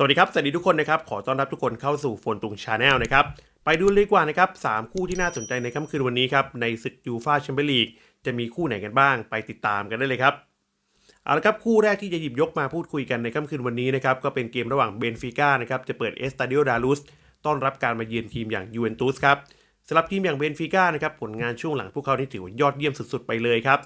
สวัสดีครับ สวัสดีทุกคนนะครับ ขอต้อนรับทุกคนเข้าสู่โฟนตุงชาแนลนะครับ ไปดูเลยดีกว่านะครับสามคู่ที่น่าสนใจในค่ำคืนวันนี้ครับ ในศึกยูฟาแชมเปี้ยนลีกจะมีคู่ไหนกันบ้าง ไปติดตามกันได้เลยครับ เอาละครับ คู่แรกที่จะหยิบยกมาพูดคุยกันในค่ำคืนวันนี้นะครับ ก็เป็นเกมระหว่างเบนฟิก้านะครับ จะเปิดเอสตาดิโอดาลุสต้อนรับการมาเยือนทีมอย่างยูเวนตุสครับสำหรับทีมอย่างเบนฟิก้านะครับ ผลงานช่วงหลังพวกเขานี่ถือว่ายอดเยี่ยมสุดๆไปเลยครับ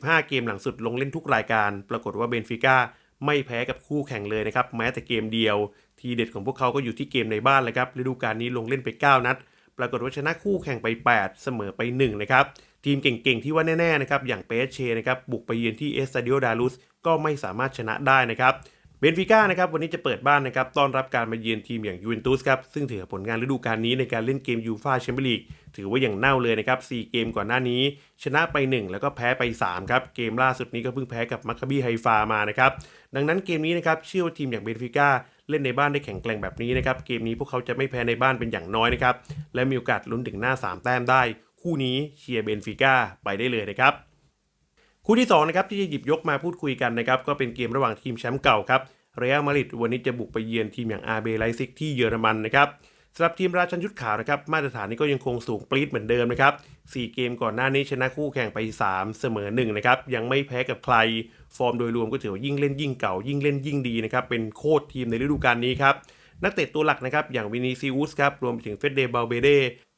25 เกมหลังสุดลงเล่นทุกรายการ ปรากฏว่าเบนฟิก้า ไม่แพ้กับคู่แข่งเลยนะครับแม้แต่เกมเดียว ทีเด็ดของพวกเขาก็อยู่ที่เกมในบ้านเลยครับฤดูกาลนี้ลงเล่นไป 9 นัด ปรากฏว่าชนะคู่แข่งไป 8 เสมอไป1นะครับทีมเก่งๆที่ว่าแน่ๆนะครับอย่างเปเชนะครับบุกไปเยือนที่เอสตาดิโอดาลุสก็ไม่สามารถชนะได้นะครับ เบนฟิก้านะครับวันนี้จะเปิดบ้านนะครับต้อนรับการมาเยือนทีมอย่างยูเวนตุสครับซึ่งถือผลงานฤดูกาลนี้ในการเล่นเกมยูฟาแชมเปี้ยนลีกถือว่าอย่างเน่าเลยนะครับ4เกมก่อนหน้านี้ ชนะไป 1 แล้วก็แพ้ไป3ครับเกมล่าสุดนี้ก็เพิ่งแพ้กับมัคคาบีไฮฟามานะครับดังนั้นเกมนี้นะครับเชื่อว่าทีมอย่างเบนฟิก้าเล่นในบ้านได้แข็งแกร่งแบบนี้นะครับเกมนี้พวกเขาจะไม่แพ้ในบ้านเป็นอย่างน้อยนะครับและมีโอกาสลุ้นถึงหน้า 3 แต้มได้ คู่นี้เชียร์เบนฟิก้าไปได้เลยนะครับ คู่ที่2นะครับที่จะหยิบยกมาพูดคุยกันนะครับก็เป็นเกมระหว่างทีมแชมป์เก่าครับเรอัลมาดริดวันนี้จะบุกไปเยือนทีมอย่างอาเบไลซิกที่เยอรมันนะครับสำหรับทีมราชันชุดขาวนะครับมาตรฐานนี้ก็ยังคงสูงปรี๊ดเหมือนเดิมนะครับ4เกมก่อนหน้านี้ชนะคู่แข่งไป 3 เสมอ1นะครับยังไม่แพ้กับใคร ฟอร์มโดยรวมก็ถือว่ายิ่งเล่นยิ่งเก่ายิ่งเล่นยิ่งดีนะครับเป็นโคตรทีมในฤดูกาลนี้ครับนักเตะตัวหลักนะครับอย่างวินิซิอุสครับรวมไปถึงเฟเดเบลเบเด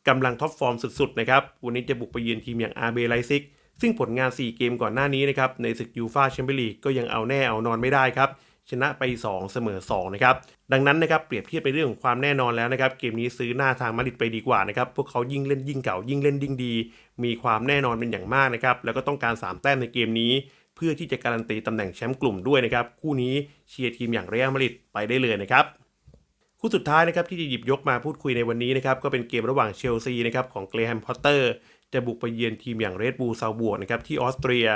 กำลังท็อปฟอร์มสุดๆนะครับวันนี้จะบุกไปเยือนทีมอย่างอาเบไลซิก ซึ่งผลงาน 4 เกมก่อนหน้านี้นะครับในศึกยูฟาแชมเปี้ยนลีกก็ยังเอาแน่เอานอนไม่ได้ครับชนะไป 2 เสมอ2นะครับดังนั้นนะครับเปรียบเทียบในเรื่องของความแน่นอนแล้วนะครับเกมนี้ซื้อหน้าทางมาดริดไปดีกว่านะครับพวกเขายิ่งเล่นยิ่งเก่ายิ่งเล่นยิ่งดี มีความแน่นอนเป็นอย่างมากนะครับแล้วก็ต้องการ 3 แต้มในเกมนี้ เพื่อที่จะการันตีตำแหน่งแชมป์กลุ่มด้วยนะครับคู่นี้เชียร์ทีมอย่างเรอัลมาดริดไปได้เลยนะครับคู่สุดท้ายนะครับที่จะหยิบยกมาพูดคุยในวันนี้นะครับก็เป็นเกมระหว่างเชลซีนะครับของเกรแฮมพอตเตอร์ จะบุกไปเยือนทีมอย่างเรดบูลซาวบวกนะครับที่ออสเตรีย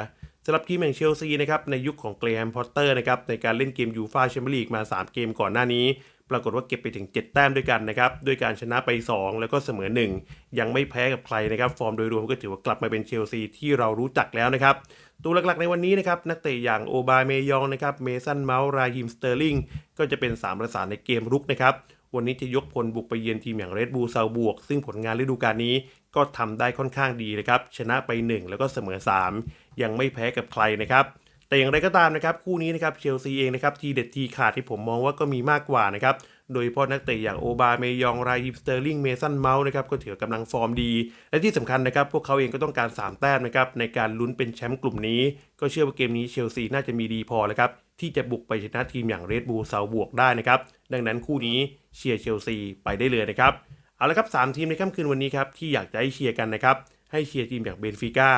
สำหรับทีมอย่างเชลซีนะครับในยุคของเกรแฮมพอตเตอร์นะครับในการเล่นเกมยูฟาแชมเปี้ยนลีกมา 3 เกมก่อนหน้านี้ ปรากฏว่าเก็บไปถึง 7 แต้มด้วยกันนะครับด้วยการชนะไป 2 แล้วก็เสมอ 1 ยังไม่แพ้กับใครนะครับฟอร์มโดยรวมก็ถือว่ากลับมาเป็นเชลซีที่เรารู้จักแล้วนะครับตัวหลักๆในวันนี้นะครับนักเตะอย่างโอบาเมยองนะครับเมสันเมาส์ราฮิมสเตอร์ลิงก็จะเป็น3ประสานในเกมรุกนะครับ วันนี้จะยกพลบุกไปเยือนทีมอย่างเรดบูลซาบวก ซึ่งผลงานฤดูกาลนี้ก็ทำได้ค่อนข้างดีนะครับ ชนะไป 1 แล้วก็เสมอ 3 ยังไม่แพ้กับใครนะครับ แต่อย่างไรก็ตามนะครับ คู่นี้นะครับเชลซีเองนะครับทีเด็ดทีขาดที่ผมมองว่าก็มีมากกว่านะครับ โดยเฉพาะนักเตะอย่างโอบาเมยองไรายิมสเตอร์ลิงเมสันเมาส์นะครับก็ถือกำลังฟอร์มดี และที่สำคัญนะครับ พวกเขาเองก็ต้องการ 3 แต้มนะครับในการลุ้นเป็นแชมป์กลุ่มนี้ ก็เชื่อว่าเกมนี้เชลซีน่าจะมีดีพอแล้วครับที่จะบุกไปชนะทีมอย่างเรดบูลเซาบวกได้นะครับดังนั้นคู่นี้เชียร์เชลซีไปได้เลยนะครับเอาละครับ3ทีมในค่ำคืนวันนี้ครับที่อยากจะให้เชียร์กันนะครับให้เชียร์ทีมอย่างเบนฟิก้า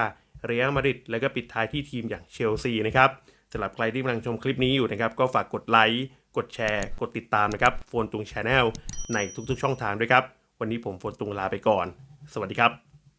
เรอัลมาดริดแล้วก็ปิดท้ายที่ทีมอย่างเชลซีนะครับสำหรับใครที่กำลังชมคลิปนี้อยู่นะครับก็ฝากกดไลค์ กดแชร์ กดติดตามนะครับโฟนตุงชาแนลในทุกๆช่องทางด้วยครับ วันนี้ผมโฟนตุงลาไปก่อน สวัสดีครับ